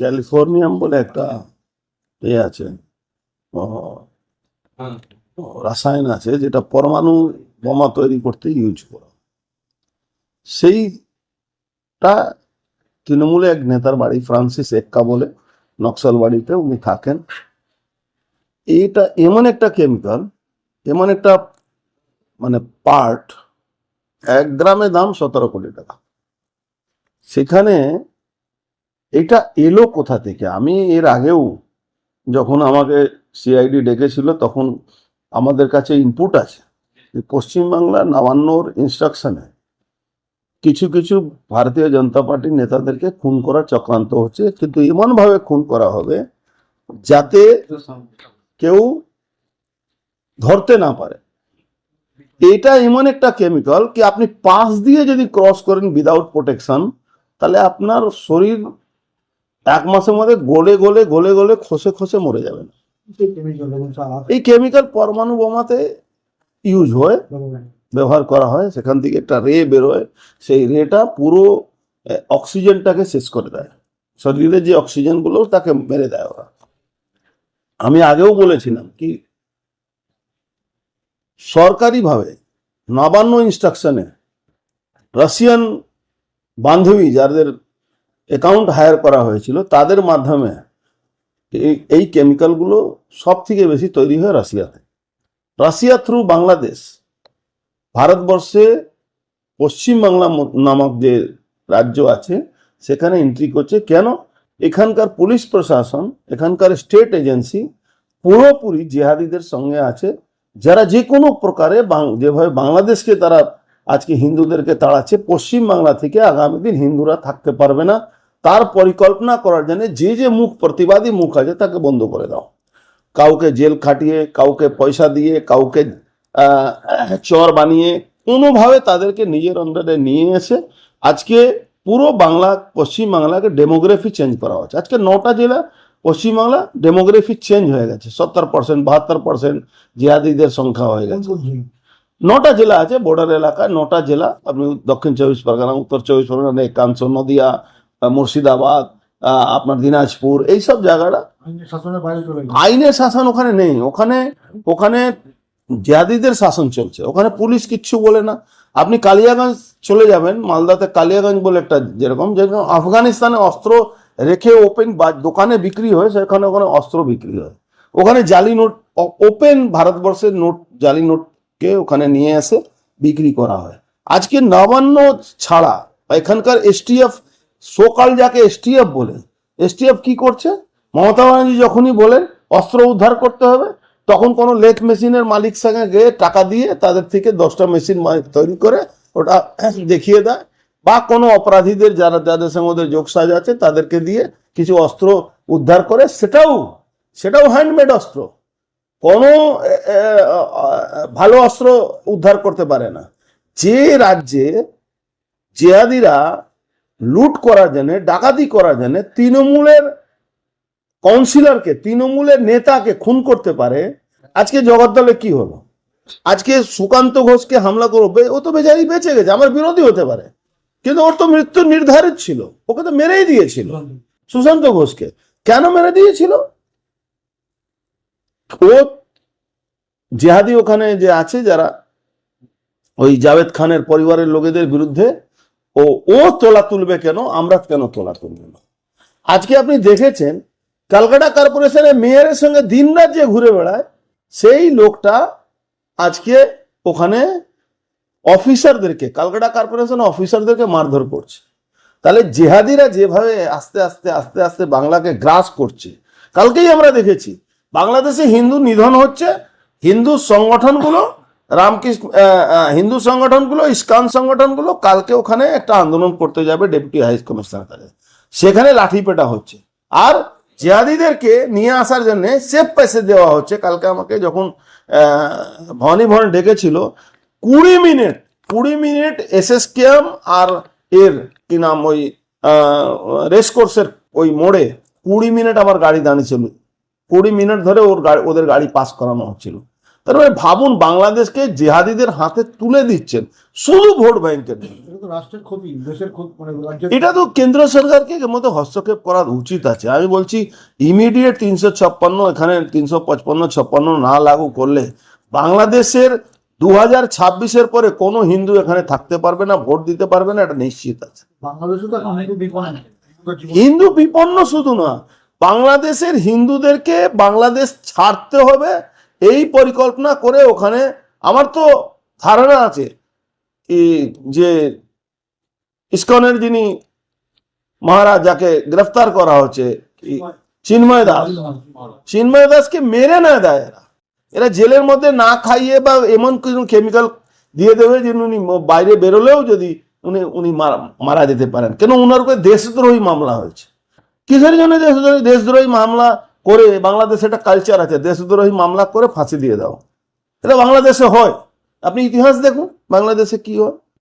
Californium বলে একটা এ আছে। রাসায়ন আছে যেটা পরমাণু বোমা তৈরি করতে ইউজ করা। সেইটা তৃণমূলে এক নেতার বাড়ি, ফ্রান্সিস এক্কা বলে নকশাল বাড়িতে উনি থাকেন। এইটা এমন একটা কেমিক্যাল এমন একটা মানে পার্ট এক গ্রামে দাম সতেরো কোটি টাকা। সেখানে এটা এলো কোথা থেকে? আমি এর আগেও যখন আমাকে সিআইডি ডেকেছিল, তখন আমাদের কাছে ইনপুট আছে যে পশ্চিমবাংলা নবান্নর ইনস্ট্রাকশনে কিছু কিছু ভারতীয় জনতা পার্টির নেতাদেরকে খুন করার চক্রান্ত হচ্ছে, কিন্তু এমনভাবে খুন করা হবে যাতে কেউ ধরতে না পারে। এটা এমন একটা কেমিক্যাল কি আপনি পাশ দিয়ে যদি ক্রস করেন উইদাউট প্রোটেকশন তাহলে আপনার শরীর এক মাসের মধ্যে গলে গলে গলে গলে খসে খসে মরে যাবেন এই কেমিক্যাল পরমাণু বোমাতে ইউজ হয় ব্যবহার করা হয় সেখান থেকে একটা রে বেরোয় সেই রেটা পুরো অক্সিজেনটাকে শেষ করে দেয়। শরীরে যে অক্সিজেনগুলো তাকে মেরে দেয় ওরা। আমি আগেও বলেছিলাম কি সরকারিভাবে নবান্ন ইনস্ট্রাকশনে রাশিয়ান বান্ধবী যাদের অ্যাকাউন্ট হায়ার করা হয়েছিল, তাদের মাধ্যমে এই কেমিক্যালগুলো সব থেকে বেশি তৈরি হয় রাশিয়াতে। রাশিয়া থ্রু বাংলাদেশ, ভারতবর্ষে পশ্চিমবাংলা নামক যে রাজ্য আছে, সেখানে এন্ট্রি করছে। কেন? এখানকার পুলিশ প্রশাসন, এখানকার স্টেট এজেন্সি পুরোপুরি জেহাদিদের সঙ্গে আছে। যারা যে কোনো প্রকারে যেভাবে বাংলাদেশকে তারা আজকে হিন্দুদেরকে তাড়াচ্ছে, পশ্চিম বাংলা থেকে আগামী দিন হিন্দুরা থাকতে পারবে না। তার পরিকল্পনা করার জন্য যে যে মুখ প্রতিবাদী মুখ আছে তাকে বন্ধ করে দাও। কাউকে জেল খাটিয়ে, কাউকে পয়সা দিয়ে, কাউকে চর বানিয়ে কোনোভাবে তাদেরকে নিজের অন্ডারে নিয়ে এসে আজকে পুরো বাংলা পশ্চিম বাংলাকে ডেমোগ্রাফি চেঞ্জ করা হচ্ছে। আজকে নটা জেলা পশ্চিমবাংলা ডেমোগ্রাফি চেঞ্জ হয়ে গেছে। সত্তর পার্সেন্ট বাহাত্তর পার্সেন্ট জিহাদিদের সংখ্যা হয়ে গেছে। নটা জেলা আছে বর্ডার এলাকায় নটা জেলা। আপনি দক্ষিণ চব্বিশ পরগনা, উত্তর চব্বিশ পরগনা একাংশ নদিয়া মুর্শিদাবাদ আপনার দিনাজপুর এইসব জায়গাটা আইনের শাসন ওখানে নেই। ওখানে ওখানে জিহাদিদের শাসন চলছে। ওখানে পুলিশ কিচ্ছু বলে না। আপনি কালিয়াগঞ্জ চলে যাবেন মালদাতে কালিয়াগঞ্জ বলে একটা যেরকম যেরকম আফগানিস্তানে অস্ত্র রেখে ওপেন দোকানে বিক্রি হয় সেখানে ওখানে অস্ত্র বিক্রি হয়। ওখানে জালি নোট ওপেন ভারতবর্ষের নোট জালি নোটকে ওখানে নিয়ে এসে বিক্রি করা হয়। আজকে নবান্ন ছাড়া এখানকার এসটিএফ সোকাল যাকে এসটিএফ বলে এসটিএফ কি করছে? মমতা ব্যানার্জি যখনই বলেন অস্ত্র উদ্ধার করতে হবে, তখন কোনো লেথ মেশিনের মালিক সঙ্গে গিয়ে টাকা দিয়ে তাদের থেকে দশটা মেশিন তৈরি করে ওটা দেখিয়ে দেয়, বা কোনো অপরাধীদের যারা যাদের সঙ্গে ওদের যোগসাজ আছে তাদেরকে দিয়ে কিছু অস্ত্র উদ্ধার করে, সেটাও সেটাও হ্যান্ডমেড অস্ত্র। কোনো ভালো অস্ত্র উদ্ধার করতে পারে না। যে রাজ্যে জেহাদিরা লুট করার জন্য ডাকাতি করা জন্য তৃণমূলের কাউন্সিলরকে তৃণমূলের নেতাকে খুন করতে পারে, আজকে জগদ্দলে কি হলো? আজকে সুকান্ত ঘোষকে হামলা করবে ও তো বেচারি বেঁচে গেছে, আমার বিরোধী হতে পারে। কিন্তু ওর তো মৃত্যু নির্ধারিত ছিল, ওকে তো মেরেই দিয়েছিল সুশান্ত ঘোষকে। কেন মেরে দিয়েছিল? ও জেহাদি ওখানে যে আছে, যারা ওই জাভেদ খানের পরিবারের লোকেদের বিরুদ্ধে ও ও তোলা তুলবে কেন? আমরা কেন তোলা তুলব না? আজকে আপনি দেখেছেন ক্যালকাটা কর্পোরেশনের মেয়রের সঙ্গে দিনরাত যে ঘুরে বেড়ায়, সেই লোকটা আজকে ওখানে অফিসারদেরকে ক্যালকাটা কর্পোরেশন অফিসারদেরকে মারধর করছে। তাহলে জেহাদিরা যেভাবে আস্তে আস্তে আস্তে আস্তে বাংলাকে গ্রাস করছে, কালকেই আমরা দেখেছি, বাংলাদেশে হিন্দু নিধন হচ্ছে, হিন্দু সংগঠনগুলো রামকৃষ্ণ হিন্দু সংগঠনগুলো ইস্কান সংগঠনগুলো কালকে ওখানে একটা আন্দোলন করতে যাবে ডেপুটি হাই কমিশনার কাছে। সেখানে লাঠি পেটা হচ্ছে। আর জিহাদিদেরকে নিয়ে আসার জন্য সেফ পেসে দেওয়া হচ্ছে। কালকে আমাকে যখন আহ, ভবানী ভবন ডেকেছিল কুড়ি মিনিট কুড়ি মিনিট এস এস এসএসকেএম আর এর কি নাম ওই রেসকোর্সের ওই মোড়ে কুড়ি মিনিট আমার গাড়ি দাঁড়িয়েছিল কুড়ি মিনিট ধরে ওর গাড়ি ওদের গাড়ি পাস করানো হচ্ছিল। তার মানে ভাবুন বাংলাদেশকে জেহাদিদের হাতে তুলে দিচ্ছেন শুধু ভোট ব্যাংকের রাষ্ট্রের ক্ষতি দেশের মানে এটা তো কেন্দ্র সরকারকে মধ্যে হস্তক্ষেপ করার উচিত আছে। আমি বলছি ইমিডিয়েট তিনশো ছাপ্পান্ন এখানে তিনশো পঁচপান্ন ছাপ্পান্ন না লাগু করলে বাংলাদেশের দু হাজার ছাব্বিশের পরে কোনো হিন্দু এখানে থাকতে পারবে না ভোট দিতে পারবে না এটা নিশ্চিত আছে। বাংলাদেশে তো হিন্দু বিপন্ন শুধু না বাংলাদেশের হিন্দুদেরকে বাংলাদেশ ছাড়তে হবে এই পরিকল্পনা করে ওখানে আমার তো ধারণা আছে যে ইস্কনের যিনি মহারাজ যাকে গ্রেফতার করা হচ্ছে চিন্ময়। দাস। চিন্ময় দাসকে মেরে না দেয় এরা। এরা জেলের মধ্যে না খাইয়ে বা এমন কিছু কেমিক্যাল দিয়ে দেবে যে উনি বাইরে বেরোলেও যদি উনি উনি মারা মারা যেতে পারেন। কেন ওনার উপরে দেশদ্রোহী মামলা হয়েছে। কিসের জন্য দেশদ্রোহী দেশদ্রোহী মামলা করে বাংলাদেশে একটা কালচার আছে, দেশদ্রোহী মামলা করে ফাঁসি দিয়ে দাও। এটা বাংলাদেশে হয়। আপনি ইতিহাস দেখুন, বাংলাদেশে কি হয়?